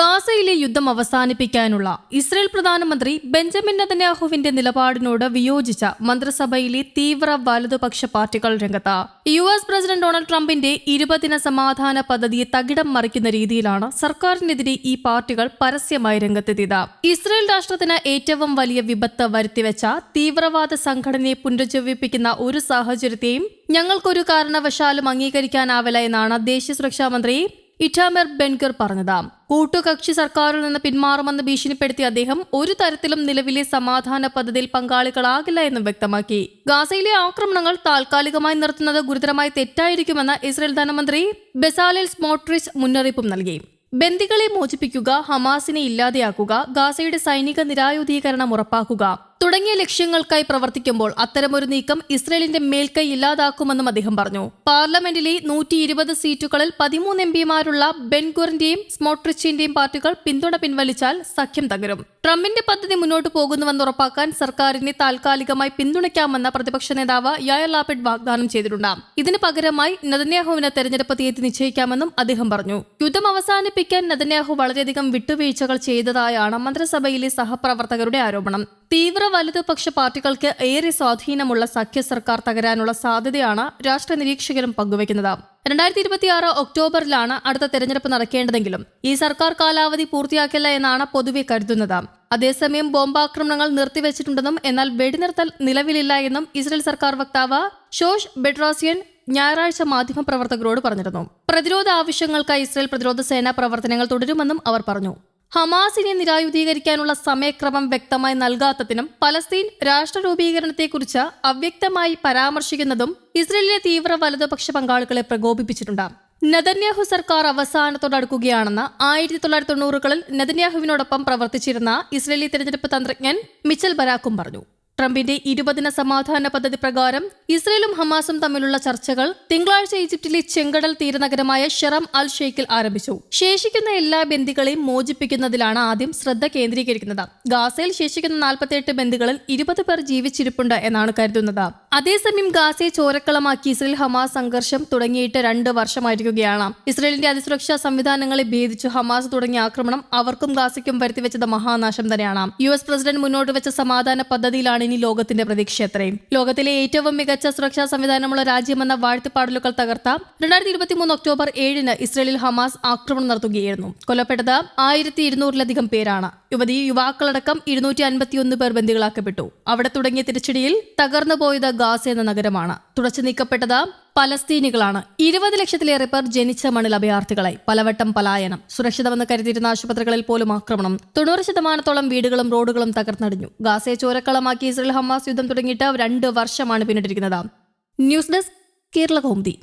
ഗാസയിലെ യുദ്ധം അവസാനിപ്പിക്കാനുള്ള ഇസ്രയേൽ പ്രധാനമന്ത്രി ബെഞ്ചമിൻ നെതന്യാഹുവിന്റെ നിലപാടിനോട് വിയോജിച്ച മന്ത്രിസഭയിലെ തീവ്ര വലതുപക്ഷ പാർട്ടികൾ രംഗത്ത്. യു എസ് പ്രസിഡന്റ് ഡൊണാൾഡ് ട്രംപിന്റെ ഇരുപതിന സമാധാന പദ്ധതിയെ തകിടം മറിക്കുന്ന രീതിയിലാണ് സർക്കാരിനെതിരെ ഈ പാർട്ടികൾ പരസ്യമായി രംഗത്തെത്തിയത്. ഇസ്രയേൽ രാഷ്ട്രത്തിന് ഏറ്റവും വലിയ വിപത്ത് വരുത്തിവെച്ച തീവ്രവാദ സംഘടനയെ പുനരുജ്ജീവിപ്പിക്കുന്ന ഒരു സാഹചര്യത്തെയും ഞങ്ങൾക്കൊരു കാരണവശാലും അംഗീകരിക്കാനാവില്ല എന്നാണ് ദേശീയ സുരക്ഷാ മന്ത്രി ഇറ്റാമർ ബെൻഗർ പറഞ്ഞത്. കൂട്ടുകക്ഷി സർക്കാരിൽ നിന്ന് പിന്മാറുമെന്ന് ഭീഷണിപ്പെടുത്തിയ അദ്ദേഹം ഒരു തരത്തിലും നിലവിലെ സമാധാന പദ്ധതിയിൽ പങ്കാളികളാകില്ല എന്നും വ്യക്തമാക്കി. ഗാസയിലെ ആക്രമണങ്ങൾ താൽക്കാലികമായി നിർത്തുന്നത് ഗുരുതരമായി തെറ്റായിരിക്കുമെന്ന് ഇസ്രയേൽ ധനമന്ത്രി ബെസാലിൽ സ്മോട്രിച്ച് മുന്നറിയിപ്പും നൽകി. ബന്ദികളെ മോചിപ്പിക്കുക ഹമാസിനെ ഇല്ലാതെയാക്കുക ഗാസയുടെ സൈനിക നിരായുധീകരണം ഉറപ്പാക്കുക തുടങ്ങിയ ലക്ഷ്യങ്ങൾക്കായി പ്രവർത്തിക്കുമ്പോൾ അത്തരമൊരു നീക്കം ഇസ്രയേലിന്റെ മേൽക്കൈ ഇല്ലാതാക്കുമെന്നും അദ്ദേഹം പറഞ്ഞു. പാർലമെന്റിലെ നൂറ്റി ഇരുപത് സീറ്റുകളിൽ പതിമൂന്ന് എം പിമാരുള്ള ബെൻഗുറിന്റെയും സ്മോട്രിച്ചിന്റെയും പാർട്ടികൾ പിന്തുണ പിൻവലിച്ചാൽ സഖ്യം തകരും. ട്രംപിന്റെ പദ്ധതി മുന്നോട്ട് പോകുന്നുവെന്ന് ഉറപ്പാക്കാൻ സർക്കാരിനെ താൽക്കാലികമായി പിന്തുണയ്ക്കാമെന്ന പ്രതിപക്ഷ നേതാവ് യായർ ലാപിഡ് വാഗ്ദാനം ചെയ്തിട്ടുണ്ട്. ഇതിന് പകരമായി നദന്യാഹുവിനെ തെരഞ്ഞെടുപ്പ് തീയതി നിശ്ചയിക്കാമെന്നും അദ്ദേഹം പറഞ്ഞു. യുദ്ധം അവസാനിപ്പിക്കാൻ നദന്യാഹു വളരെയധികം വിട്ടുവീഴ്ചകൾ ചെയ്തതായാണ് മന്ത്രിസഭയിലെ സഹപ്രവർത്തകരുടെ ആരോപണം. തീവ്ര വലതുപക്ഷ പാർട്ടികൾക്ക് ഏറെ സ്വാധീനമുള്ള സഖ്യ സർക്കാർ തകരാനുള്ള സാധ്യതയാണ് രാഷ്ട്ര നിരീക്ഷകരും പങ്കുവയ്ക്കുന്നത്. രണ്ടായിരത്തി ഇരുപത്തിയാറ് ഒക്ടോബറിലാണ് അടുത്ത തെരഞ്ഞെടുപ്പ് നടക്കേണ്ടതെങ്കിലും ഈ സർക്കാർ കാലാവധി പൂർത്തിയാക്കില്ല എന്നാണ് പൊതുവെ കരുതുന്നത്. അതേസമയം ബോംബാക്രമണങ്ങൾ നിർത്തിവെച്ചിട്ടുണ്ടെന്നും എന്നാൽ വെടിനിർത്തൽ നിലവിലില്ല എന്നും ഇസ്രയേൽ സർക്കാർ വക്താവ് ഷോഷ് ബെഡ്രാസിയൻ ഞായറാഴ്ച മാധ്യമപ്രവർത്തകരോട് പറഞ്ഞിരുന്നു. പ്രതിരോധ ആവശ്യങ്ങൾക്കായി ഇസ്രയേൽ പ്രതിരോധ സേനാ പ്രവർത്തനങ്ങൾ തുടരുമെന്നും അവർ പറഞ്ഞു. ഹമാസിനെ നിരായുധീകരിക്കാനുള്ള സമയക്രമം വ്യക്തമായി നൽകാത്തതിനും പലസ്തീൻ രാഷ്ട്രരൂപീകരണത്തെക്കുറിച്ച് അവ്യക്തമായി പരാമർശിക്കുന്നതും ഇസ്രയേലിലെ തീവ്ര വലതുപക്ഷ പങ്കാളികളെ പ്രകോപിപ്പിച്ചിട്ടുണ്ട്. നെതന്യാഹു സർക്കാർ അവസാനത്തോടടുക്കുകയാണെന്ന് ആയിരത്തി തൊള്ളായിരത്തി തൊണ്ണൂറുകളിൽ നെതന്യാഹുവിനോടൊപ്പം പ്രവർത്തിച്ചിരുന്ന ഇസ്രയേലി തെരഞ്ഞെടുപ്പ് തന്ത്രജ്ഞൻ മിച്ചൽ ബരാക്കും പറഞ്ഞു. ട്രംപിന്റെ ഇരുപതിന സമാധാന പദ്ധതി പ്രകാരം ഇസ്രയേലും ഹമാസും തമ്മിലുള്ള ചർച്ചകൾ തിങ്കളാഴ്ച ഈജിപ്തിലെ ചെങ്കടൽ തീരനഗരമായ ഷെറം അൽ ഷെയ്ഖിൽ ആരംഭിച്ചു. ശേഷിക്കുന്ന എല്ലാ ബന്ദികളെയും മോചിപ്പിക്കുന്നതിലാണ് ആദ്യം ശ്രദ്ധ കേന്ദ്രീകരിക്കുന്നത്. ഗാസയിൽ ശേഷിക്കുന്ന നാൽപ്പത്തിയെട്ട് ബന്ദികളിൽ ഇരുപത് പേർ ജീവിച്ചിരിപ്പുണ്ട് എന്നാണ് കരുതുന്നത്. അതേസമയം ഗാസയെ ചോരക്കളമാക്കി ഇസ്രയേൽ ഹമാസ് സംഘർഷം തുടങ്ങിയിട്ട് രണ്ട് വർഷമായിരിക്കുകയാണ്. ഇസ്രയേലിന്റെ അതിസുരക്ഷാ സംവിധാനങ്ങളെ ഭേദിച്ചു ഹമാസ് തുടങ്ങിയ ആക്രമണം അവർക്കും ഗാസയ്ക്കും വരുത്തിവെച്ചത് മഹാനാശം തന്നെയാണ്. യു എസ് പ്രസിഡന്റ് മുന്നോട്ട് വെച്ച സമാധാന പദ്ധതിയിലാണ് ഇനി ലോകത്തിന്റെ പ്രതീക്ഷ എത്രയും ലോകത്തിലെ ഏറ്റവും മികച്ച സുരക്ഷാ സംവിധാനമുള്ള രാജ്യമെന്ന വാഴ്ത്തിപ്പാടലുകൾ തകർത്ത രണ്ടായിരത്തി ഇരുപത്തിമൂന്ന് ഒക്ടോബർ ഏഴിന് ഇസ്രയേലിൽ ഹമാസ് ആക്രമണം നടത്തുകയായിരുന്നു. കൊല്ലപ്പെട്ടത് ആയിരത്തി ഇരുന്നൂറിലധികം പേരാണ്. യുവതി യുവാക്കളടക്കം ഇരുന്നൂറ്റി അൻപത്തിയൊന്ന് പേർ ബന്ദികളാക്കപ്പെട്ടു. അവിടെ തുടങ്ങിയ തിരിച്ചടിയിൽ തകർന്നു പോയത് ഗാസ എന്ന നഗരമാണ്. തുടച്ചു നീക്കപ്പെട്ടത് പലസ്തീനികളാണ്. ഇരുപത് ലക്ഷത്തിലേറെ പേർ ജനിച്ച മണ്ണിൽ അഭയാർത്ഥികളായി. പലവട്ടം പലായനം സുരക്ഷിതമെന്ന് കരുതിയിരുന്ന ആശുപത്രികളിൽ പോലും ആക്രമണം. തൊണ്ണൂറ് ശതമാനത്തോളം വീടുകളും റോഡുകളും തകർന്നടിഞ്ഞു. ഗാസയെ ചോരക്കളമാക്കി ഇസ്രയേൽ ഹമാസ് യുദ്ധം തുടങ്ങിയിട്ട് രണ്ട് വർഷമാണ് പിന്നിട്ടിരിക്കുന്നത്. News desk Kerala Kaumudi.